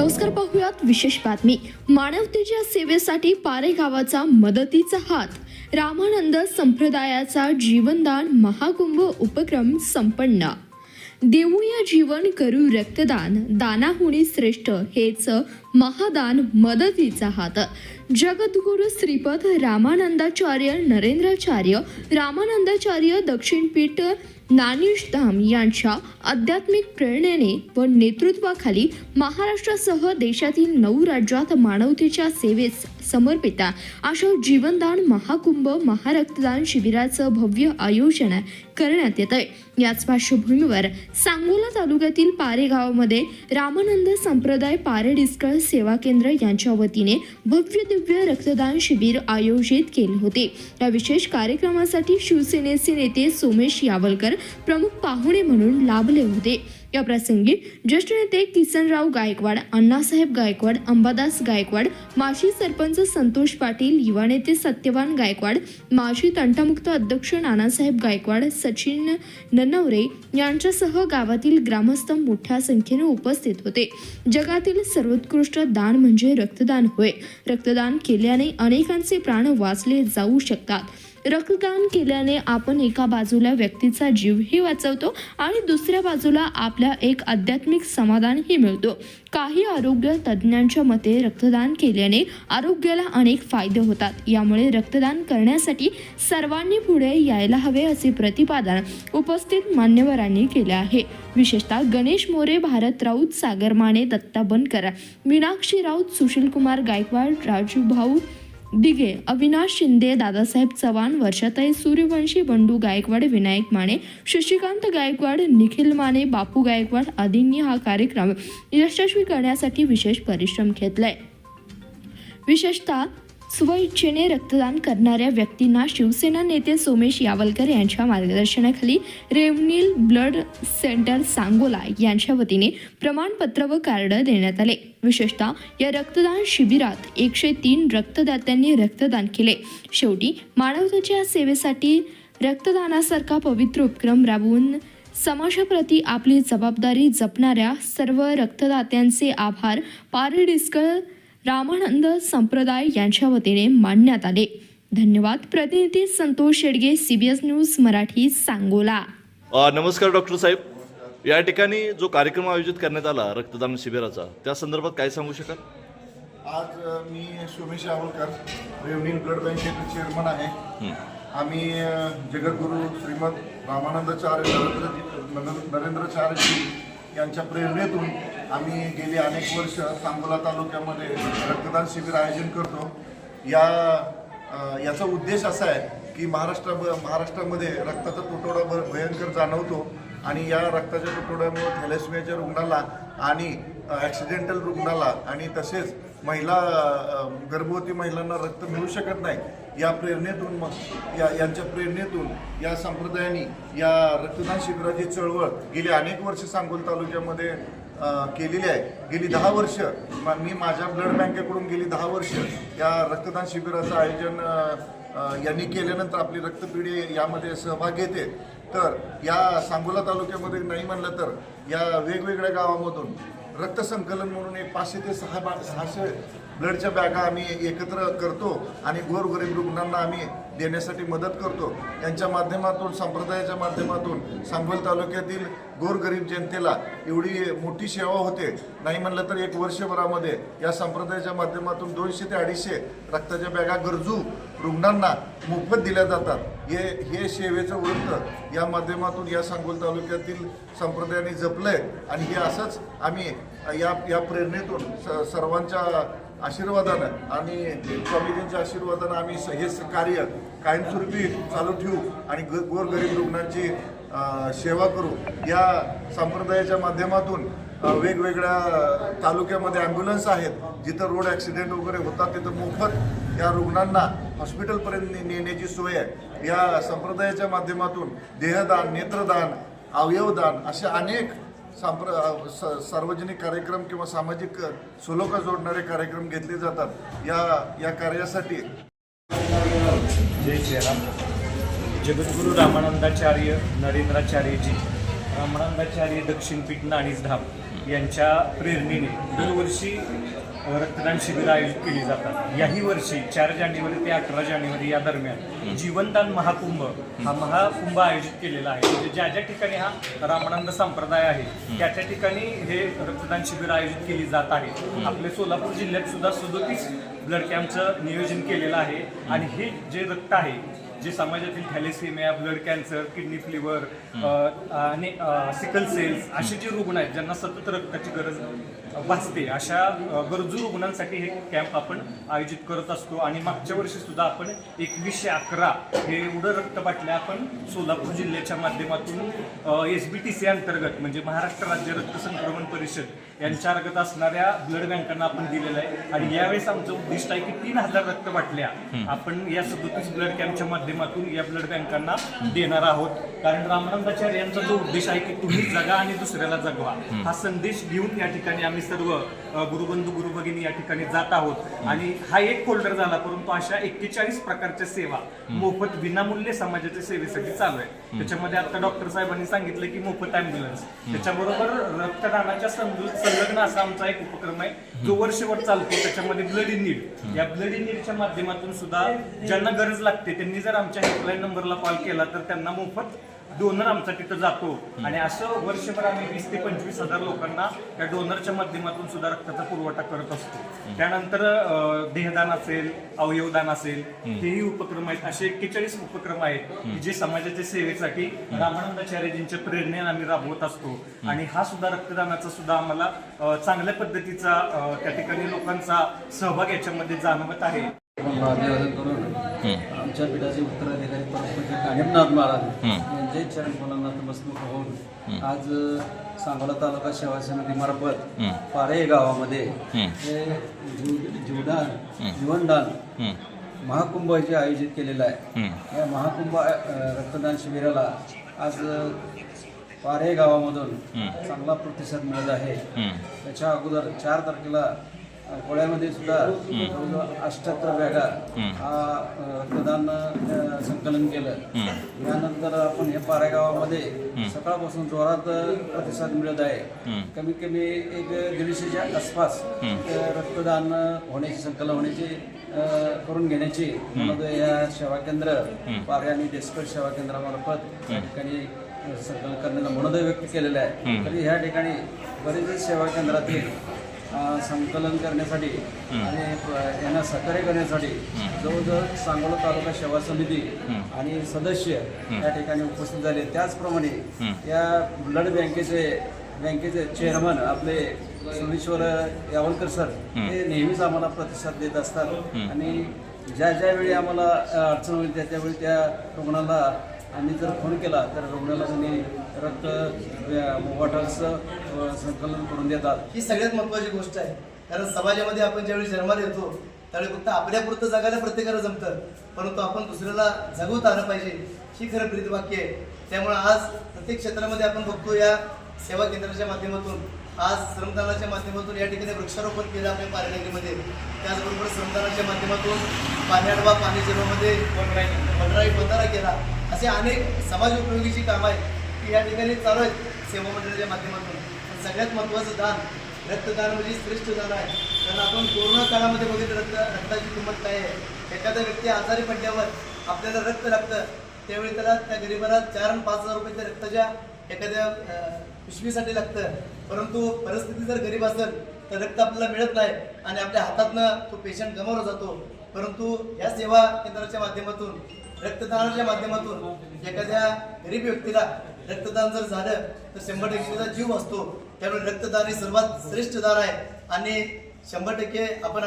नमस्कार पाहूयात विशेष बातमी. मानवतेच्या सेवेसाठी पारे गावाचा मदतीचा हात. रामानंद संप्रदायाचा जीवनदान महाकुंभ उपक्रम संपन्न. देऊया जीवन करू रक्तदान. दानाहुणी श्रेष्ठ हेच महादान मदतीचा हात. जगद्गुरु श्रीपद रामानंदाचार्य नरेंद्राचार्य रामानंदाचार्य दक्षिणपीठ नानिशधाम यांच्या आध्यात्मिक प्रेरणेने व नेतृत्वाखाली महाराष्ट्रासह देशातील नऊ राज्यात मानवतेच्या सेवेस समर्पित अशा जीवनदान महाकुंभ महारक्तदान शिबिराचं भव्य आयोजन करण्यात येत आहे याच पार्श्वभूमीवर सांगोला तालुक्यातील पारे गावामध्ये रामानंद संप्रदाय पारे डिस्कळ सेवा केंद्र यांच्या वतीने भव्य दिव्य रक्तदान शिबिर आयोजित केले होते. या विशेष कार्यक्रमासाठी शिवसेनेचे नेते सोमेश यावलकर प्रमुख पाहुणे म्हणून लाभले होते या प्रसंगी ज्येष्ठ नेते किसनराव गायकवाड अण्णासाहेब गायकवाड अंबादास गायकवाड माजी सरपंच संतोष पाटील युवा नेते सत्यवान गायकवाड माजी तंटामुक्त अध्यक्ष नानासाहेब गायकवाड सचिन ननवरे यांच्यासह गावातील ग्रामस्थ मोठ्या संख्येने उपस्थित होते. जगातील सर्वोत्कृष्ट दान म्हणजे रक्तदान होय. रक्तदान केल्याने अनेकांचे प्राण वाचले जाऊ शकतात. रक्तदान केल्याने आपण एका बाजूला व्यक्तीचा जीवही वाचवतो आणि दुसऱ्या बाजूला आपल्या एक आध्यात्मिक समाधानही मिळतो. काही आरोग्य तज्ज्ञांच्या मते रक्तदान केल्याने आरोग्याला अनेक फायदे होतात. यामुळे रक्तदान करण्यासाठी सर्वांनी पुढे यायला हवे असे प्रतिपादन उपस्थित मान्यवरांनी केले आहे. विशेषतः गणेश मोरे भारत राऊत सागर माने दत्ता बनकर मीनाक्षी राऊत सुशीलकुमार गायकवाड राजू भाऊ दिघे अविनाश शिंदे दादासाहेब चव्हाण वर्षाताई सूर्यवंशी बंडू गायकवाड विनायक माने शशिकांत गायकवाड निखिल माने बापू गायकवाड आदींनी हा कार्यक्रम यशस्वी करण्यासाठी विशेष परिश्रम घेतलाय. विशेषतः स्वइच्छेने रक्तदान करणाऱ्या व्यक्तींना शिवसेना नेते सोमेश यावलकर यांच्या मार्गदर्शनाखाली रेवनील ब्लड सेंटर सांगोला यांच्या वतीने प्रमाणपत्र व कार्ड देण्यात आले. विशेषतः या रक्तदान शिबिरात एकशे तीन रक्तदात्यांनी रक्तदान केले. शेवटी मानवतेच्या सेवेसाठी रक्तदानासारखा पवित्र उपक्रम राबवून समाजाप्रती आपली जबाबदारी जपणाऱ्या सर्व रक्तदात्यांचे आभार. पारडिस्कळ रामानंद संप्रदाय यांच्या वतीने मांडण्यात आले. धन्यवाद. प्रतिनिधी संतोष शेडगे सीबीएस न्यूज मराठी सांगोला. नमस्कार डॉक्टर साहेब. या ठिकाणी जो कार्यक्रम आयोजित करण्यात आला रक्तदान शिबिराचा त्या संदर्भात काय सांगू शकाल? आज मी सोमेश आवळकर रेवनील ब्लड बँकेचे चेअरमन आहे. आम्ही जगद्गुरू श्रीमद रामानंदाचार्य नरेंद्र नरेंद्र- नरेंद्रचार्यजी यांच्या प्रेरणेतून आम्ही गेली अनेक वर्ष सांगोला तालुक्यामध्ये रक्तदान शिबिर आयोजन करतो. या याचा उद्देश असा आहे की महाराष्ट्रा महाराष्ट्रामध्ये रक्ताचा तुटवडा भ- भयंकर जाणवतो आणि या रक्ताच्या तुटवड्यामुळे थॅलेसमियाच्या रुग्णाला आणि ॲक्सिडेंटल रुग्णाला आणि तसेच महिला गर्भवती महिलांना रक्त मिळू शकत नाही या प्रेरणेतून मग या यांच्या प्रेरणेतून या संप्रदायाने या रक्तदान शिबिराची चळवळ गेली अनेक वर्ष सांगोल तालुक्यामध्ये केलेली आहे. गेली दहा वर्ष. मी माझ्या ब्लड बँकेकडून गेली दहा वर्ष. या रक्तदान शिबिराचं आयोजन यांनी केल्यानंतर आपली रक्तपिढी यामध्ये सहभाग घेते तर या सांगोला तालुक्यामध्ये नाही म्हणलं तर या वेगवेगळ्या गावामधून रक्तसंकलन म्हणून एक पाचशे ते सहा बा सहाशे ब्लडच्या बॅगा आम्ही एकत्र करतो आणि गोरगरीब रुग्णांना आम्ही देण्यासाठी मदत करतो. यांच्या माध्यमातून संप्रदायाच्या माध्यमातून सांगोल तालुक्यातील गोरगरीब जनतेला एवढी मोठी सेवा होते. नाही म्हणलं तर एक वर्षभरामध्ये या संप्रदायाच्या माध्यमातून दोनशे ते अडीचशे रक्ताच्या बॅगा गरजू रुग्णांना मोफत दिल्या जातात. हे हे सेवेचं वृत्त या माध्यमातून या सांगोल तालुक्यातील संप्रदायाने जपलंय. आणि हे असंच आम्ही या या प्रेरणेतून स सर्वांच्या आशीर्वादानं आणि स्वामीजींच्या आशीर्वादानं आम्ही हे कार्य कायमस्वरूपी चालू ठेवू आणि ग गोरगरीब रुग्णांची सेवा करू. या संप्रदायाच्या माध्यमातून वेगवेगळ्या तालुक्यामध्ये ॲम्ब्युलन्स आहेत. जिथं रोड ॲक्सिडेंट वगैरे होतात तिथं मोफत या रुग्णांना हॉस्पिटलपर्यंत नेण्याची सोय आहे. या संप्रदायाच्या माध्यमातून देहदान नेत्रदान अवयवदान असे अनेक सांप्र स- सार्वजनिक कार्यक्रम किंवा सामाजिक सुलोका जोडणारे कार्यक्रम घेतले जातात. या या कार्यासाठी. जय श्रीराम. जगद्गुरु रामानंदाचार्य नरेंद्राचार्यजी रामानंदाचार्य दक्षिणपीठ नाणीज धाम यांच्या प्रेरणेने दरवर्षी रक्तदान शिबिरं आयोजित केली जातात. याही वर्षी चार जानेवारी ते अठरा जानेवारी या दरम्यान जीवनदान महाकुंभ हा महाकुंभ आयोजित केलेला आहे. म्हणजे ज्या ज्या ठिकाणी हा रामानंद संप्रदाय आहे त्या त्या ठिकाणी हे रक्तदान शिबिर आयोजित केली जात आहे. आपले सोलापूर जिल्ह्यात सुद्धा सदोतीस ब्लड कॅम्पचं नियोजन केलेलं आहे. आणि हे जे रक्त आहे जे समाजातील thalassemia blood cancer kidney liver आणि सिकल सेल्स असे जे रुग्ण आहेत ज्यांना सतत रक्ताची गरज भासते अशा गरजू रुग्णांसाठी हे कॅम्प आपण आयोजित करत असतो. आणि मागच्या वर्षी सुद्धा आपण एकवीसशे अकरा हे एवढं रक्त बाटल्या आपण सोलापूर जिल्ह्याच्या माध्यमातून एस बी टी सी अंतर्गत म्हणजे महाराष्ट्र राज्य रक्त संक्रमण परिषद यांच्या अंतर्गत असणाऱ्या ब्लड बँकांना आपण दिलेलं आहे. आणि यावेळेस आमचं उद्दिष्ट आहे की तीन हजार रक्त बाटल्या आपण या सदोतीस ब्लड कॅम्पच्या माध्यमातून या ब्लड बँकांना देणार आहोत. कारण रामानंदाचार्य यांचा जो उद्देश आहे की तुम्ही जगा आणि दुसऱ्याला जगवा. हा संदेश घेऊन या ठिकाणी आम्ही सर्व गुरुबंधू गुरुभगिनी या ठिकाणी जात आहोत. आणि हा एक फोल्डर झाला परंतु अशा एक्केचाळीस प्रकारच्या सेवा मोफत विनामूल्य समाजाच्या सेवेसाठी चालू आहे त्याच्यामध्ये आता डॉक्टर साहेबांनी सांगितलं की मोफत अँब्युलन्स त्याच्याबरोबर रक्तदानाच्या संलग्न संलग्न असा आमचा एक उपक्रम आहे. जो वर्षभर चालतो त्याच्यामध्ये ब्लड इन नीड या ब्लड इन नीडच्या माध्यमातून सुद्धा ज्यांना गरज लागते त्यांनी जर आमच्या हेल्पलाईन नंबरला कॉल केला तर त्यांना मोफत डोनर आमचा तिथं जातो. आणि असं वर्षभर आम्ही वीस ते पंचवीस हजार लोकांना त्या डोनरच्या माध्यमातून सुद्धा रक्ताचा पुरवठा करत असतो. त्यानंतर देहदान असेल अवयवदान असेल हेही उपक्रम आहेत. असे एक्केचाळीस उपक्रम आहेत की जे समाजाच्या सेवेसाठी रामानंदाचार्यजींच्या प्रेरणेने आम्ही राबवत असतो. आणि हा सुद्धा रक्तदानाचा सुद्धा आम्हाला चांगल्या पद्धतीचा त्या ठिकाणी लोकांचा सहभाग याच्यामध्ये जाणवत आहे. आमच्या पीठाचे उत्तराधिकारी परमपूज्य कानिमनाथ महाराज यांचे चरण कमलांना नतमस्तक होऊन आज सांगोला तालुका सेवा समिती मार्फत पारे गावामध्ये हे जीव जीवदान जीवनदान महाकुंभ जे आयोजित केलेलं आहे. या महाकुंभ रक्तदान शिबिराला आज पारे गावामधून चांगला प्रतिसाद मिळत आहे. त्याच्या अगोदर चार तारखेला कोळ्यामध्ये सुद्धा अठ्ठ्याहत्तर बॅगा हा रक्तदान संकलन केलं. यानंतर आपण हे पारे गावामध्ये सकाळपासून जोरात प्रतिसाद मिळत आहे. कमीत कमी एक दीडशेच्या आसपास रक्तदान होण्याची संकलन होण्याची करून घेण्याची या सेवा केंद्र पारे आणि डेस्कट सेवा केंद्रामार्फत या ठिकाणी संकलन करण्याचा मनोदय व्यक्त केलेला आहे. तरी ह्या ठिकाणी बरेच सेवा केंद्रातील संकलन करण्यासाठी आणि यांना सहकार्य करण्यासाठी जवळजवळ सांगोला तालुका सेवा समिती आणि सदस्य या ठिकाणी उपस्थित झाले. त्याचप्रमाणे या ब्लड बँकेचे बँकेचे चेअरमन आपले सोमेश्वर यावलकर सर हे नेहमीच आम्हाला प्रतिसाद देत असतात. आणि ज्या ज्या वेळी आम्हाला अडचण होईल त्या त्यावेळी त्या रुग्णाला आणि जर फोन केला तर रुग्णाला त्यांनी रक्त बॉटल्सचं संकलन करून देतात. ही सगळ्यात महत्वाची गोष्ट आहे. कारण समाजामध्ये आपण ज्यावेळी जन्माला येतो त्यावेळी फक्त आपल्यापुरतं जगायला प्रत्येकाला जमतं. परंतु आपण दुसऱ्याला जगवत आलं पाहिजे ही खरं प्रीतवाक्य आहे. त्यामुळे आज प्रत्येक क्षेत्रामध्ये आपण बघतो या सेवा केंद्राच्या माध्यमातून आज श्रमदानाच्या माध्यमातून या ठिकाणी वृक्षारोपण केलं आपल्या पारनेरीमध्ये त्याचबरोबर श्रमदानाच्या माध्यमातून पाण्याडवा पाणी जिल्ह्यामध्ये वनराई बंधारा केला. असे अनेक समाज उपयोगीची कामं आहेत की या ठिकाणी चालू आहेत सेवा मंडळाच्या माध्यमातून. सगळ्यात महत्त्वाचं दान रक्तदान म्हणजे श्रेष्ठ दान आहे. कारण आपण कोरोना काळामध्ये बघितलं रक्त रक्ताची किंमत काय आहे? एखादा व्यक्ती आजारी पडल्यावर आपल्याला रक्त लागतं. त्यावेळी त्याला त्या गरिबाला चार आणि पाच हजार रुपये रक्ताच्या एखाद्या पिशवीसाठी लागतं. परंतु परिस्थिती जर गरीब असेल तर रक्त आपल्याला मिळत नाही आणि आपल्या हातातनं तो पेशंट गमावला जातो. परंतु या सेवा केंद्राच्या माध्यमातून रक्तदानाच्या माध्यमातून एखाद्या गरीब व्यक्तीला रक्तदान जर झालं तर शंभर टक्केचा जीव असतो. त्यामुळे रक्तदान हे सर्वात श्रेष्ठ दान आहे. आणि शंभर टक्के आपण